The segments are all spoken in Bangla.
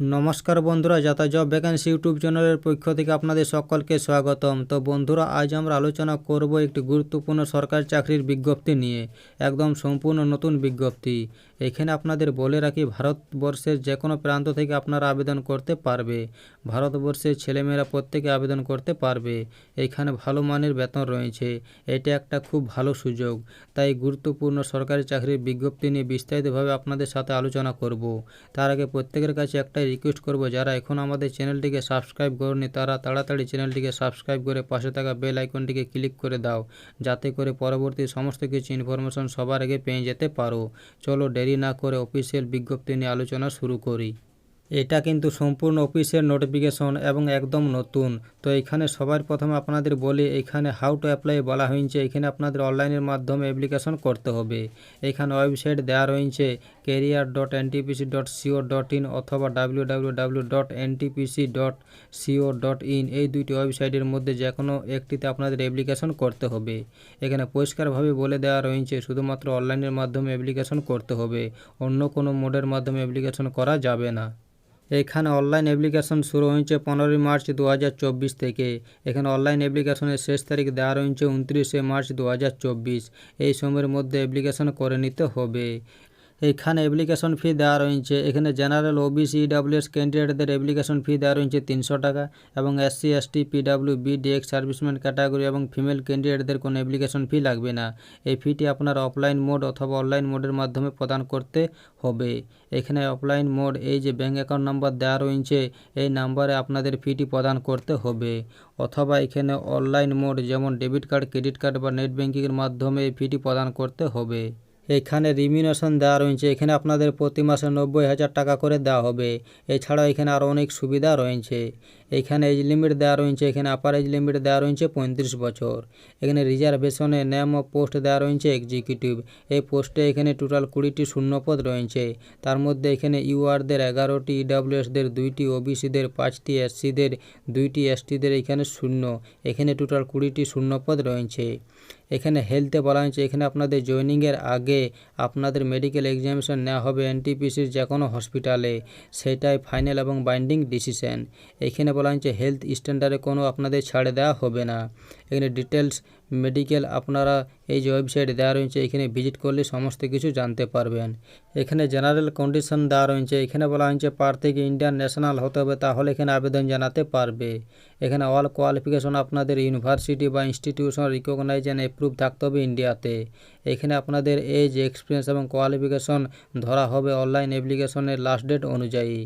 নমস্কার বন্ধুরা, যাতা জব ভ্যাকেন্সি ইউটিউব চ্যানেলের পক্ষ থেকে আপনাদের সকলকে স্বাগতম। তো বন্ধুরা, আজ আমরা আলোচনা করব একটি গুরুত্বপূর্ণ সরকারি চাকরির বিজ্ঞপ্তি নিয়ে, একদম সম্পূর্ণ নতুন বিজ্ঞপ্তি। এখানে আপনাদের বলে রাখি, ভারতবর্ষের যে কোনো প্রান্ত থেকে আপনারা আবেদন করতে পারবে। ভারতবর্ষের ছেলেমেয়েরা প্রত্যেকে আবেদন করতে পারবে। এখানে ভালো মানের বেতন রয়েছে। এটা একটা খুব ভালো সুযোগ। তাই গুরুত্বপূর্ণ সরকারি চাকরির বিজ্ঞপ্তি নিয়ে বিস্তারিতভাবে আপনাদের সাথে আলোচনা করব। তার আগে প্রত্যেকের কাছে একটাই রিকোয়েস্ট করব। যারা এখন আমাদের চ্যানেলটিকে সাবস্ক্রাইব করেনি, তারা তাড়াতাড়ি চ্যানেলটিকে সাবস্ক্রাইব করে পাশে থাকা বেল আইকনটিকে ক্লিক করে দাও, যাতে করে পরবর্তী সমস্ত কিছু ইনফরমেশন সবার আগে পেয়ে যেতে পারো। চলো দেরি না করে অফিসিয়াল বিজ্ঞপ্তি নিয়ে আলোচনা শুরু করি। এটা কিন্তু সম্পূর্ণ অফিসের নোটিফিকেশন এবং একদম নতুন। তো এখানে সবার প্রথমে আপনাদের বলি, এখানে হাউ টু অ্যাপ্লাই বলা হয়েছে। এখানে আপনাদের অনলাইনের মাধ্যমে অ্যাপ্লিকেশন করতে হবে। এখানে ওয়েবসাইট দেওয়া রয়েছে। Career dot NTPC dot CO dot in অথবা W W W dot NTPC dot CO dot in এই দুইটি ওয়েবসাইটের মধ্যে যে কোনো একটিতে আপনাদের অ্যাপ্লিকেশন করতে হবে। এখানে পরিষ্কারভাবে বলে দেওয়া রয়েছে, শুধুমাত্র অনলাইনের মাধ্যমে অ্যাপ্লিকেশন করতে হবে, অন্য কোনো মোডের মাধ্যমে অ্যাপ্লিকেশন করা যাবে না। এখানে অনলাইন অ্যাপ্লিকেশন শুরু হয়েছে পনেরোই মার্চ দু হাজার চব্বিশ থেকে। এখানে অনলাইন অ্যাপ্লিকেশনের শেষ তারিখ দেওয়া রয়েছে উনত্রিশে মার্চ দু হাজার চব্বিশ। এই সময়ের মধ্যে অ্যাপ্লিকেশন করে নিতে হবে। এখানে অ্যাপ্লিকেশন ফি দেওয়া রয়েছে। এখানে জেনারেল ওবিসি ইডাব্লিউএস ক্যান্ডিডেটদের অ্যাপ্লিকেশন ফি দেওয়া রয়েছে তিনশো টাকা এবং SC ST PW B DX serviceman category এবং ফিমেল ক্যান্ডিডেটদের কোনো অ্যাপ্লিকেশন ফি লাগবে না। এই ফিটি আপনার অফলাইন মোড অথবা অনলাইন মোডের মাধ্যমে প্রদান করতে হবে। এখানে অফলাইন মোড এই যে ব্যাঙ্ক অ্যাকাউন্ট নাম্বার দেওয়া রয়েছে, এই নাম্বারে আপনাদের ফিটি প্রদান করতে হবে। অথবা এখানে অনলাইন মোড যেমন ডেবিট কার্ড ক্রেডিট কার্ড বা নেট ব্যাঙ্কিংয়ের মাধ্যমে এই ফিটি প্রদান করতে হবে। এখানে রিমিনেশন দেওয়া রয়েছে। এখানে আপনাদের প্রতি মাসে নব্বই হাজার টাকা করে দেওয়া হবে। এছাড়াও এখানে আরও অনেক সুবিধা রয়েছে। এখানে এজ লিমিট দেওয়া রয়েছে, এখানে আপার এজ লিমিট দেওয়া রয়েছে পঁয়ত্রিশ বছর। এখানে রিজার্ভেশনে নেম অফ পোস্ট দেওয়া রয়েছে এক্সিকিউটিভ এই পোস্টে এখানে টোটাল কুড়িটি শূন্যপদ রয়েছে। তার মধ্যে এখানে ইউআরদের এগারোটি ইডাব্লিউএসদের দুইটি ওবিসিদের পাঁচটি এসসিদের দুইটি এসটিদের এখানে শূন্য। এখানে টোটাল কুড়িটি শূন্যপদ রয়েছে। এখানে হেলথে বলা হয়েছে, এখানে আপনাদের জয়নিংয়ের আগে আপনাদের মেডিকেল এক্সামিনেশন নেওয়া হবে এনটিপিসির যে কোনো হসপিটালে সেটাই ফাইনাল এবং বাইন্ডিং ডিসিশন এখানে বলা হয়েছে হেলথ স্ট্যান্ডার্ডে কোনো আপনাদের ছাড়ে দেওয়া হবে না। এখানে ডিটেলস মেডিকেল আপনারা এই যে ওয়েবসাইট দেওয়া রয়েছে, এখানে ভিজিট করলে সমস্ত কিছু জানতে পারবেন। এখানে জেনারেল কন্ডিশন দেওয়া রয়েছে, এখানে বলা হয়েছে প্রার্থীকে ইন্ডিয়ান ন্যাশনাল হতে হবে, তাহলে এখানে আবেদন জানাতে পারবে। এখানে অল কোয়ালিফিকেশন আপনাদের ইউনিভার্সিটি বা ইনস্টিটিউশন রিকগনাইজ অ্যান্ড অ্যাপ্রুভ থাকতে হবে ইন্ডিয়াতে এখানে আপনাদের এজ এক্সপিরিয়েন্স এবং কোয়ালিফিকেশন ধরা হবে অনলাইন অ্যাপ্লিকেশনের লাস্ট ডেট অনুযায়ী।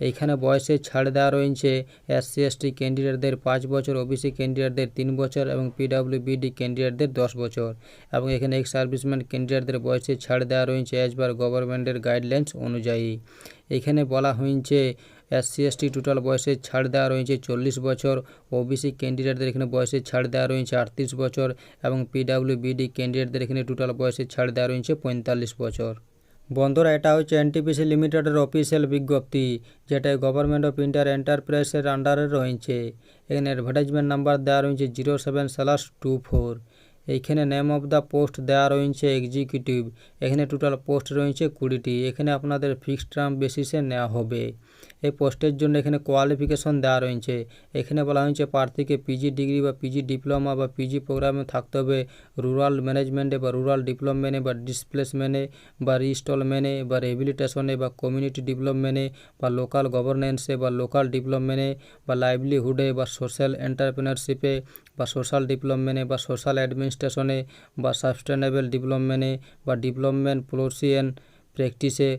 এইখানে বয়সের ছাড় দেওয়া রয়েছে এস এসসি এসটি ক্যান্ডিডেটদের পাঁচ বছর ও ওবিসি ক্যান্ডিডেটদের তিন বছর এবং পিডাব্লিউ বিডি ক্যান্ডিডেটদের দশ বছর। এবং এখানে এক্স সার্ভিসম্যান ক্যান্ডিডেটদের বয়সের ছাড় দেওয়া রয়েছে অ্যাজ পার গভর্নমেন্টের গাইডলাইন্স অনুযায়ী। এখানে বলা হয়েছে এস এসসি এসটি টোটাল বয়সের ছাড় দেওয়া রয়েছে চল্লিশ বছর ও ওবিসি ক্যান্ডিডেটদের এখানে বয়সের ছাড় দেওয়া রয়েছে আটত্রিশ বছর এবং পিডাব্লিউ বিডি ক্যান্ডিডেটদের এখানে টোটাল বয়সের ছাড় দেওয়া রয়েছে পঁয়তাল্লিশ বছর। বন্ধুরা, এটা হচ্ছে এনটিপিসি লিমিটেডের অফিসিয়াল বিজ্ঞপ্তি যেটা গভর্নমেন্ট অফ ইন্ডিয়ার এন্টারপ্রাইজের আন্ডারে রয়েছে। এখানে অ্যাডভার্টাইজমেন্ট নাম্বার দেওয়া রয়েছে zero seven slash two four এইখানে নেম অফ দ্য পোস্ট দেওয়া রয়েছে এক্সিকিউটিভ এখানে টোটাল পোস্ট রয়েছে কুড়িটি এখানে আপনাদের ফিক্সড টার্ম বেসিসে নেওয়া হবে এই পোস্টের জন্য এখানে কোয়ালিফিকেশন দেওয়া রয়েছে এখানে বলা হয়েছে প্রার্থীকে পিজি ডিগ্রি বা পিজি ডিপ্লোমা বা পিজি প্রোগ্রামে থাকতে হবে রুরাল ম্যানেজমেন্টে বা রুরাল ডেভেলপমেন্টে বা ডিসপ্লেসমেন্টে বা রিস্টলমেন্টে বা রিহেবিলিটেশনে বা কমিউনিটি ডেভেলপমেন্টে বা লোকাল গভর্নেন্সে বা লোকাল ডেভেলপমেন্টে বা লাইভলিহুডে বা সোশ্যাল এন্টারপ্রেনারশিপে বা সোশ্যাল ডেভেলপমেন্টে বা সোশ্যাল অ্যাডমিনিস্ট্রেশনে বা সাস্টেনেবল ডেভেলপমেন্টে বা ডেভেলপমেন্ট পলিসিয়ান প্র্যাকটিসে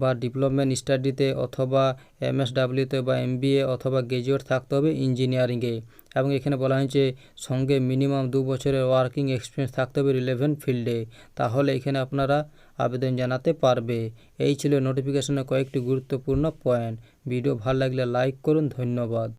বা ডেভেলপমেন্ট স্টাডিতে অথবা এমএসডাব্লিউতে বা এমবিএ অথবা গ্র্যাজুয়েট থাকতে হবে ইঞ্জিনিয়ারিংয়ে। এবং এখানে বলা হয়েছে সঙ্গে মিনিমাম দু বছরের ওয়ার্কিং এক্সপিরিয়েন্স থাকতে হবে রিলেভেন্ট ফিল্ডে। তাহলে এখানে আপনারা আবেদন জানাতে পারবে। এই ছিল নোটিফিকেশনের কয়েকটি গুরুত্বপূর্ণ পয়েন্ট। ভিডিও ভালো লাগলে লাইক করুন। ধন্যবাদ।